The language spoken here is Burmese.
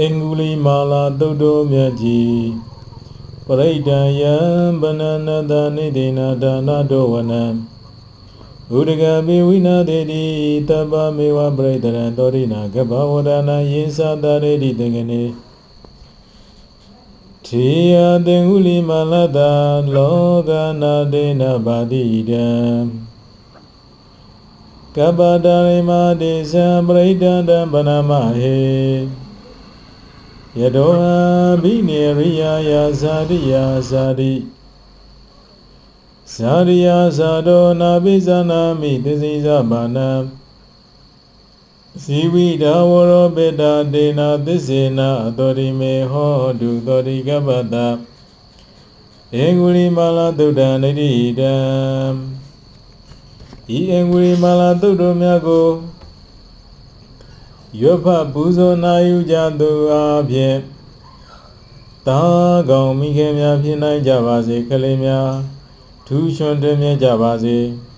အင်္ဂုလိမာလာသုတ်တော်မြတ်ကြီးပရိဒံယံဗနနတနိဒေနဒါနတောဝနံဥဒကပိဝိနာတေတိတပ္ပမေဝပရိဒရံတောရိနာကပ္ပဝဒနာယင်းသတရေတိတေကနေထေယတေဟုလိမလတလောကနာတေနဘာတိတံကပ္ပတရိမာတိသံပရိဒန္တံဗနမဟေ ယတောဟံဘိနေရိယာယာဇာတိယာဇာတိဇာရိယာဇာတောနာပိဇာနာမိသစ္စည်းဇဘာနံဇီဝိဒါဝရောပေတာဒေနာသစ္စေနာအတောရိမေဟောတုတောရိကပ္ပတဧငုလိမာလာသုဒ္ဓံနိတိတံဤဧငုလိမာလာသုဒ္ဓမြတ်ကို ရွတ်ဖတ်ပူဇော်နာယူကြသူအားဖြင့်တာကောင်မိခင်များဖြစ်နိုင်ကြပါစေကလေးများထူးချွန်တွင်မြတ်ကြပါစေ။